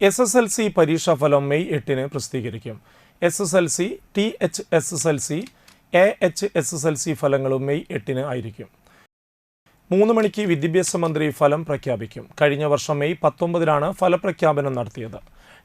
S S L C പരീക്ഷാഫലം May എട്ടിന് പ്രസിദ്ധീകരിക്കും. S S L C T H S S L C A H S S L C ഫലങ്ങളും May എട്ടിന് ആയിരിക്കും. മൂന്ന് മണിക്ക് വിദ്യാഭ്യാസ മന്ത്രി ഫലം പ്രഖ്യാപിക്കും. കഴിഞ്ഞ വർഷം മെയ് പത്തൊമ്പതിനാണ് ഫലപ്രഖ്യാപനം നടത്തിയത്.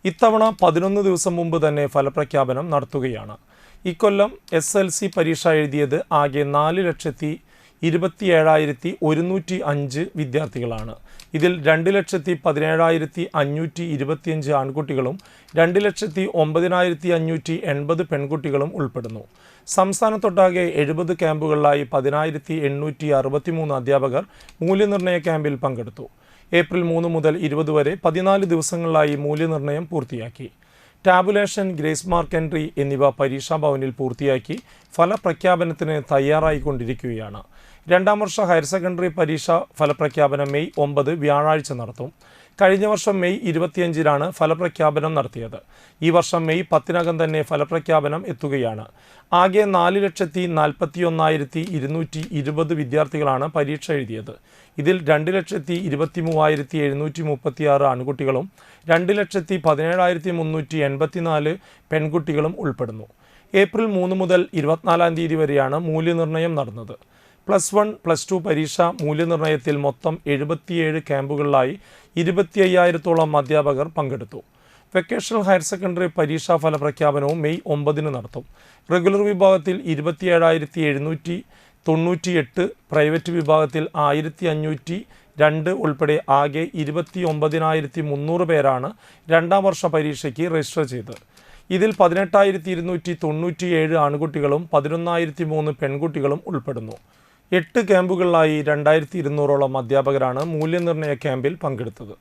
ഇത്തവണ പതിനൊന്ന് ദിവസം മുമ്പ് തന്നെ ഫലപ്രഖ്യാപനം നടത്തുകയാണ്. ഇക്കൊല്ലം എസ് എൽ സി പരീക്ഷ എഴുതിയത് ആകെ നാല് ലക്ഷത്തി ഇരുപത്തിയേഴായിരത്തി ഒരുന്നൂറ്റി അഞ്ച് വിദ്യാർത്ഥികളാണ്. ഇതിൽ രണ്ട് ലക്ഷത്തി പതിനേഴായിരത്തി അഞ്ഞൂറ്റി ഇരുപത്തിയഞ്ച് ആൺകുട്ടികളും രണ്ട് ലക്ഷത്തി ഒമ്പതിനായിരത്തി അഞ്ഞൂറ്റി എൺപത് പെൺകുട്ടികളും ഉൾപ്പെടുന്നു. സംസ്ഥാനത്തൊട്ടാകെ എഴുപത് ക്യാമ്പുകളിലായി പതിനായിരത്തി എണ്ണൂറ്റി അറുപത്തിമൂന്ന് അധ്യാപകർ മൂല്യനിർണയ ക്യാമ്പിൽ പങ്കെടുത്തു. ഏപ്രിൽ മൂന്ന് മുതൽ ഇരുപത് വരെ പതിനാല് ദിവസങ്ങളിലായി മൂല്യനിർണയം പൂർത്തിയാക്കി. ടാബുലേഷൻ ഗ്രേസ് മാർക്ക് എൻട്രി എന്നിവ പരീക്ഷാ ഭവനിൽ പൂർത്തിയാക്കി ഫലപ്രഖ്യാപനത്തിന് തയ്യാറായിക്കൊണ്ടിരിക്കുകയാണ്. രണ്ടാം വർഷ ഹയർ സെക്കൻഡറി പരീക്ഷ ഫലപ്രഖ്യാപനം മെയ് ഒമ്പത് വ്യാഴാഴ്ച നടത്തും. കഴിഞ്ഞ വർഷം മെയ് ഇരുപത്തിയഞ്ചിനാണ് ഫലപ്രഖ്യാപനം നടത്തിയത്. ഈ വർഷം മെയ് പത്തിനകം തന്നെ ഫലപ്രഖ്യാപനം എത്തുകയാണ്. ആകെ നാല് ലക്ഷത്തി നാൽപ്പത്തി ഒന്നായിരത്തി ഇരുന്നൂറ്റി ഇരുപത് വിദ്യാർത്ഥികളാണ് പരീക്ഷ എഴുതിയത്. ഇതിൽ രണ്ട് ലക്ഷത്തി ഇരുപത്തി മൂവായിരത്തി എഴുന്നൂറ്റി മുപ്പത്തി ആറ് ആൺകുട്ടികളും രണ്ട് ലക്ഷത്തി പതിനേഴായിരത്തി മുന്നൂറ്റി എൺപത്തിനാല് പെൺകുട്ടികളും ഉൾപ്പെടുന്നു. ഏപ്രിൽ മൂന്ന് മുതൽ ഇരുപത്തിനാലാം തീയതി വരെയാണ് മൂല്യനിർണയം നടന്നത്. പ്ലസ് വൺ പ്ലസ് ടു പരീക്ഷ മൂല്യനിർണയത്തിൽ മൊത്തം എഴുപത്തിയേഴ് ക്യാമ്പുകളിലായി ഇരുപത്തി അയ്യായിരത്തോളം അധ്യാപകർ പങ്കെടുത്തു. വെക്കേഷണൽ ഹയർ സെക്കൻഡറി പരീക്ഷാ ഫല പ്രഖ്യാപനവും മെയ് ഒമ്പതിന് നടത്തും. റെഗുലർ വിഭാഗത്തിൽ ഇരുപത്തിയേഴായിരത്തി എഴുന്നൂറ്റി തൊണ്ണൂറ്റിയെട്ട് പ്രൈവറ്റ് വിഭാഗത്തിൽ ആയിരത്തി അഞ്ഞൂറ്റി രണ്ട് ഉൾപ്പെടെ ആകെ ഇരുപത്തി ഒമ്പതിനായിരത്തി മുന്നൂറ് പേരാണ് രണ്ടാം വർഷ പരീക്ഷയ്ക്ക് രജിസ്റ്റർ ചെയ്തത്. ഇതിൽ പതിനെട്ടായിരത്തി ഇരുന്നൂറ്റി തൊണ്ണൂറ്റിയേഴ് ആൺകുട്ടികളും പതിനൊന്നായിരത്തി മൂന്ന് പെൺകുട്ടികളും ഉൾപ്പെടുന്നു. എട്ട് ക്യാമ്പുകളിലായി രണ്ടായിരത്തി ഇരുന്നൂറോളം അധ്യാപകരാണ് മൂല്യനിർണയ ക്യാമ്പിൽ പങ്കെടുത്തത്